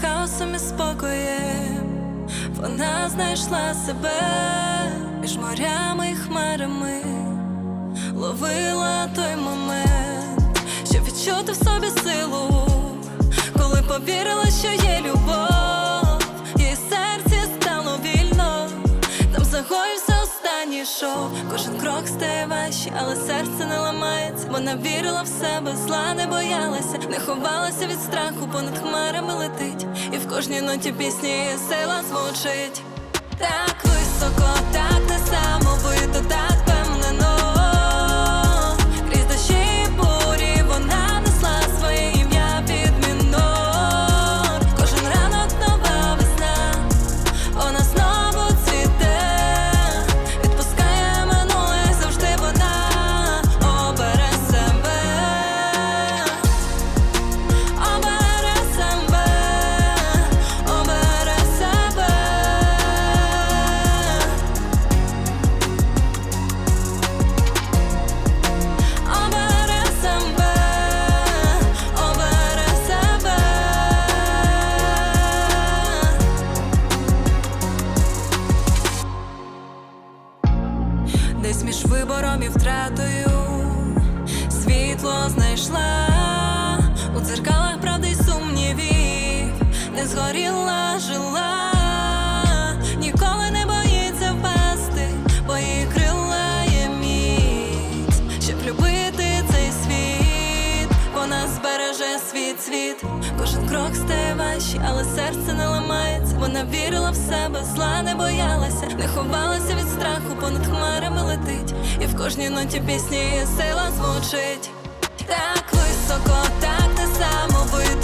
хаосом і спокоєм. Вона знайшла себе між морями і хмарами, ловила той момент, що відчути в собі силу, коли повірила, що є любов, останній. Кожен крок стає важче, але серце не ламається. Вона вірила в себе, зла не боялася, не ховалася від страху, понад хмарами летить, і в кожній ноті пісні сила звучить. Так високо, так між вибором і втратою світло знайшла у дзеркалах правди й сумнівів, не згоріла, жила, ніколи не боїться впасти, бо її крила є міць, щоб любити цей світ, вона збереже свій цвіт. Кожен крок стає важче, але серце не ламається. В себе, зла не боялася, не ховалася від страху, понад хмарами летить, і в кожній ноті пісні сила звучить. Так високо, так несамовито, так